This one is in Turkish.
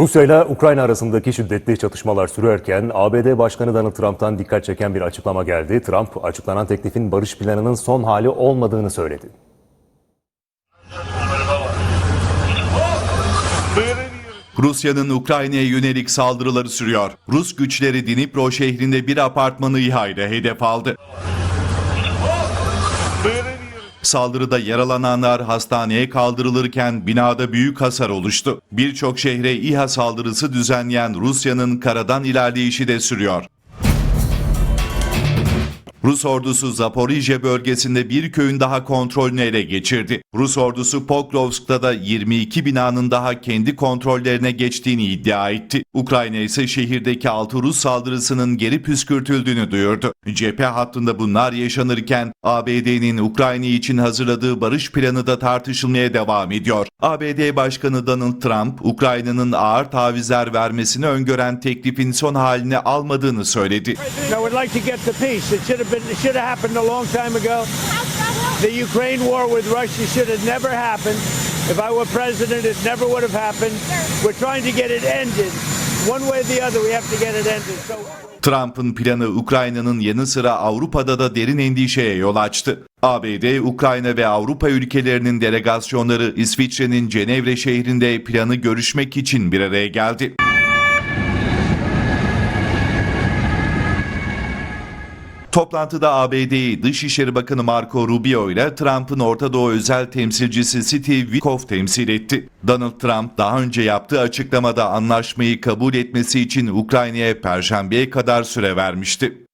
Rusya ile Ukrayna arasındaki şiddetli çatışmalar sürerken ABD Başkanı Donald Trump'tan dikkat çeken bir açıklama geldi. Trump açıklanan teklifin barış planının son hali olmadığını söyledi. Rusya'nın Ukrayna'ya yönelik saldırıları sürüyor. Rus güçleri Dnipro şehrinde bir apartmanı İHA hedef aldı. Saldırıda yaralananlar hastaneye kaldırılırken binada büyük hasar oluştu. Birçok şehre İHA saldırısı düzenleyen Rusya'nın karadan ilerleyişi de sürüyor. Rus ordusu Zaporijye bölgesinde bir köyün daha kontrolünü ele geçirdi. Rus ordusu Pokrovsk'ta da 22 binanın daha kendi kontrollerine geçtiğini iddia etti. Ukrayna ise şehirdeki 6 Rus saldırısının geri püskürtüldüğünü duyurdu. Cephe hattında bunlar yaşanırken ABD'nin Ukrayna için hazırladığı barış planı da tartışılmaya devam ediyor. ABD Başkanı Donald Trump, Ukrayna'nın ağır tavizler vermesini öngören teklifin son halini almadığını söyledi. I been. It should have happened a long time ago. The Ukraine war with Russia should have never happened. If I were president, it never would have happened. We're trying to get it ended. One way or the other, we have to get it ended. So. Trump'ın planı Ukrayna'nın yanı sıra Avrupa'da da derin endişeye yol açtı. ABD, Ukrayna ve Avrupa ülkelerinin delegasyonları İsviçre'nin Cenevre şehrinde planı görüşmek için bir araya geldi. Toplantıda ABD Dışişleri Bakanı Marco Rubio ile Trump'ın Orta Doğu özel temsilcisi Steve Witkoff temsil etti. Donald Trump daha önce yaptığı açıklamada anlaşmayı kabul etmesi için Ukrayna'ya perşembeye kadar süre vermişti.